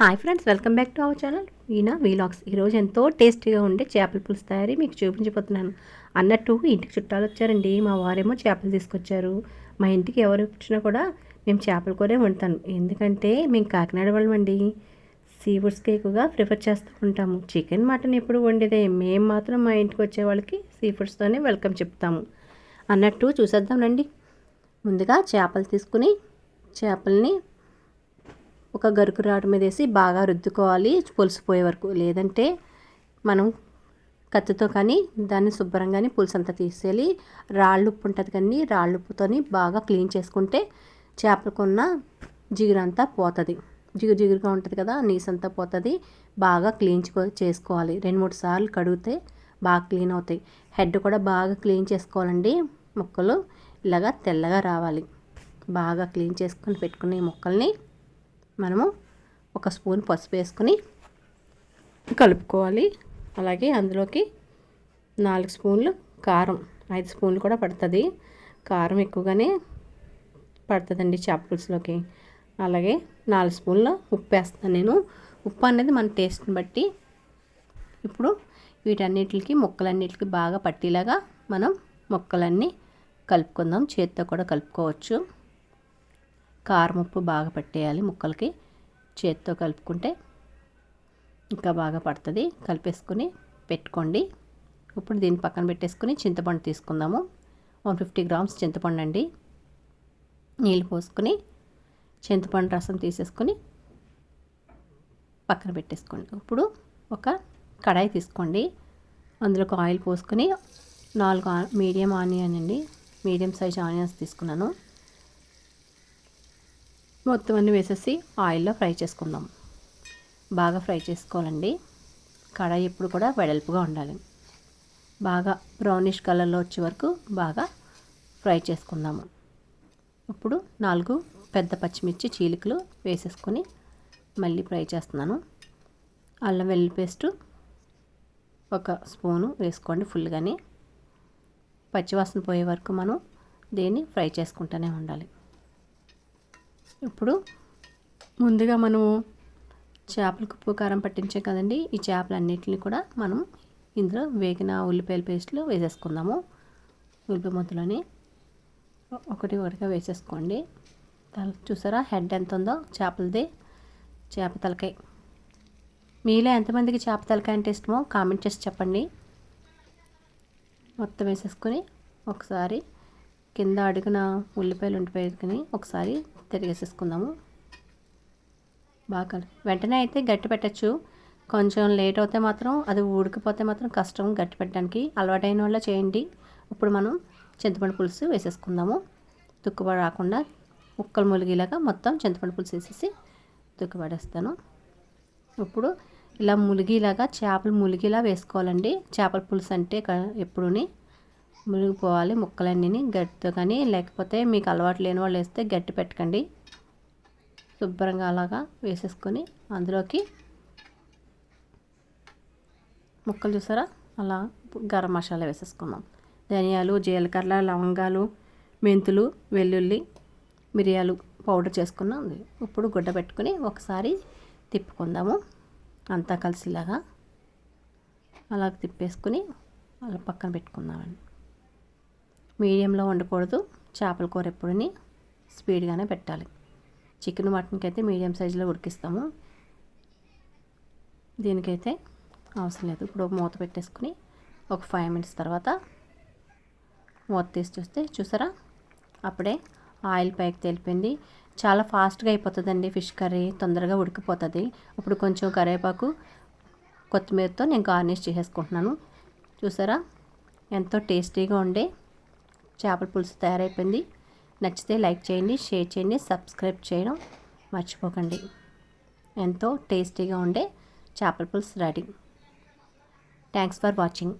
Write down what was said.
Hi friends welcome back to our channel ఈయన vlogs ఈరోజు ఎంతో టేస్టీగా ఉండే చేపల పులుసు తయారీ మీకు చూపించబోతున్నాను. అన్నట్టు ఇంటికి చుట్టాలు వచ్చారండి. మా వారేమో చేపలు తీసుకొచ్చారు. మా ఇంటికి ఎవరు వచ్చినా కూడా మేము చేపల కూరే వండుతాను. ఎందుకంటే మేము కాకినాడ వాళ్ళమండి. సీ ఫుడ్స్కి ఎక్కువగా ప్రిఫర్ చేస్తూ ఉంటాము. చికెన్ మటన్ ఎప్పుడు వండేదే. మేము మాత్రం మా ఇంటికి వచ్చే వాళ్ళకి సీ ఫుడ్స్తోనే వెల్కమ్ చెప్తాము. అన్నట్టు చూసేద్దాం రండి. ముందుగా చేపలు తీసుకుని చేపల్ని ఒక గరుకు రాడు మీద వేసి బాగా రుద్దుకోవాలి పులుసుపోయే వరకు. లేదంటే మనం కత్తితో కానీ దాన్ని శుభ్రంగానే పులుసు అంతా తీసేయాలి. రాళ్ళు ఉప్పు ఉంటుంది కానీ రాళ్ళు ఉప్పుతోని బాగా క్లీన్ చేసుకుంటే చేపలకున్న జిగురంతా పోతుంది. జిగురు జిగురుగా ఉంటుంది కదా నీసంతా పోతుంది. బాగా క్లీన్ చేసుకోవాలి. రెండు మూడు సార్లు కడిగితే బాగా క్లీన్ అవుతాయి. హెడ్ కూడా బాగా క్లీన్ చేసుకోవాలండి ముక్కలు. ఇలాగా తెల్లగా రావాలి. బాగా క్లీన్ చేసుకొని పెట్టుకునే మొక్కల్ని మనము ఒక స్పూన్ పసుపు వేసుకొని కలుపుకోవాలి. అలాగే అందులోకి నాలుగు స్పూన్లు కారం ఐదు స్పూన్లు కూడా పడుతుంది. కారం ఎక్కువగానే పడుతుందండి చేప అలాగే నాలుగు స్పూన్ల ఉప్పు వేస్తాను నేను. ఉప్పు అనేది మన టేస్ట్ని బట్టి ఇప్పుడు వీటన్నిటికి ముక్కలన్నిటికి బాగా పట్టేలాగా మనం ముక్కలన్నీ కలుపుకుందాం. చేతితో కూడా కలుపుకోవచ్చు. కారం ఉప్పు బాగా పట్టేయాలి ముక్కలకి. చేతితో కలుపుకుంటే ఇంకా బాగా పడుతుంది. కలిపేసుకుని పెట్టుకోండి. ఇప్పుడు దీన్ని పక్కన పెట్టేసుకుని చింతపండు తీసుకుందాము. వన్ ఫిఫ్టీ గ్రామ్స్ చింతపండు అండి. నీళ్ళు పోసుకొని చింతపండు రసం తీసేసుకొని పక్కన పెట్టేసుకోండి. ఇప్పుడు ఒక కడాయి తీసుకోండి. అందులోకి ఆయిల్ పోసుకొని నాలుగు మీడియం ఆనియన్ అండి. మీడియం సైజ్ ఆనియన్స్ తీసుకున్నాను. మొత్తం అన్నీ వేసేసి ఆయిల్లో ఫ్రై చేసుకుందాం. బాగా ఫ్రై చేసుకోవాలండి. కడాయి ఎప్పుడు కూడా వెడల్పుగా ఉండాలి. బాగా బ్రౌనిష్ కలర్లో వచ్చే వరకు బాగా ఫ్రై చేసుకుందాము. ఇప్పుడు నాలుగు పెద్ద పచ్చిమిర్చి చీలికలు వేసేసుకొని మళ్ళీ ఫ్రై చేస్తున్నాను. అల్లం వెల్లుల్లి పేస్టు ఒక స్పూను వేసుకోండి ఫుల్గానే. పచ్చివాసన పోయే వరకు మనం దీన్ని ఫ్రై చేసుకుంటూనే ఉండాలి. ఇప్పుడు ముందుగా మనము చేపలకు ఉప్పు కారం పట్టించాం కదండి. ఈ చేపలన్నిటిని కూడా మనం ఇందులో వేగిన ఉల్లిపాయల పేస్ట్లు వేసేసుకుందాము. ఉల్లిపాయ ముద్దలని ఒకటి ఒకటిగా వేసేసుకోండి. తల చూసారా? హెడ్ ఎంత ఉందో? చేపలది చేప తలకాయ. మీలో ఎంతమందికి చేప తలకాయ అంటే ఇష్టమో కామెంట్ చేసి చెప్పండి. మొత్తం వేసేసుకొని ఒకసారి కింద అడుగున ఉల్లిపాయలు ఉండిపోయి ఒకసారి తిరిగేసేసుకుందాము. బాగా వెంటనే అయితే గట్టి పెట్టచ్చు. కొంచెం లేట్ అవుతే మాత్రం అది ఉడికిపోతే మాత్రం కష్టం గట్టి పెట్టడానికి. అలవాటైన వాళ్ళ చేయండి. ఇప్పుడు మనం చింతపండు పులుసు వేసేసుకుందాము. తుక్కుబడి రాకుండా ముక్కలు ములిగేలాగా మొత్తం చింతపండు పులుసు వేసేసి తుక్కుబడేస్తాను. ఇప్పుడు ఇలా ములిగిలాగా చేపలు ములిగిలా వేసుకోవాలండి. చేపల పులుసు అంటే ఎప్పుడుని మునిగిపోవాలి ముక్కలన్నీ గట్టితో కానీ లేకపోతే మీకు అలవాటు లేని వాళ్ళు వేస్తే గట్టి పెట్టకండి. శుభ్రంగా అలాగా వేసేసుకొని అందులోకి ముక్కలు చూసారా? అలా గరం మసాలా వేసేసుకుందాం. ధనియాలు జీలకర్ర లవంగాలు మెంతులు వెల్లుల్లి మిరియాలు పౌడర్ చేసుకున్నాం ఇప్పుడు గుడ్డ పెట్టుకుని ఒకసారి తిప్పుకుందాము. అంతా కలిసిలాగా అలా తిప్పేసుకుని అలా పక్కన పెట్టుకుందామండి. మీడియంలో వండకూడదు. చేపల కూర ఎప్పుడుని స్పీడ్గానే పెట్టాలి. చికెన్ మటన్కి అయితే మీడియం సైజులో ఉడికిస్తాము. దీనికైతే అవసరం లేదు. ఇప్పుడు ఒక మూత పెట్టేసుకుని ఒక ఫైవ్ మినిట్స్ తర్వాత మూత తీసి చూస్తే చూసారా? అప్పుడే ఆయిల్ పైకి తెలిపింది చాలా ఫాస్ట్గా అయిపోతుందండి ఫిష్ కర్రీ. తొందరగా ఉడికిపోతుంది. ఇప్పుడు కొంచెం కరివేపాకు కొత్తిమీరతో నేను గార్నిష్ చేసేసుకుంటున్నాను. చూసారా? ఎంతో టేస్టీగా ఉండే చేపల పులుసు తయారైపోయింది. నచ్చితే లైక్ చేయండి షేర్ చేయండి సబ్స్క్రైబ్ చేయడం మర్చిపోకండి. ఎంతో టేస్టీగా ఉండే చేపల పులుసు రెడీ. Thanks for watching.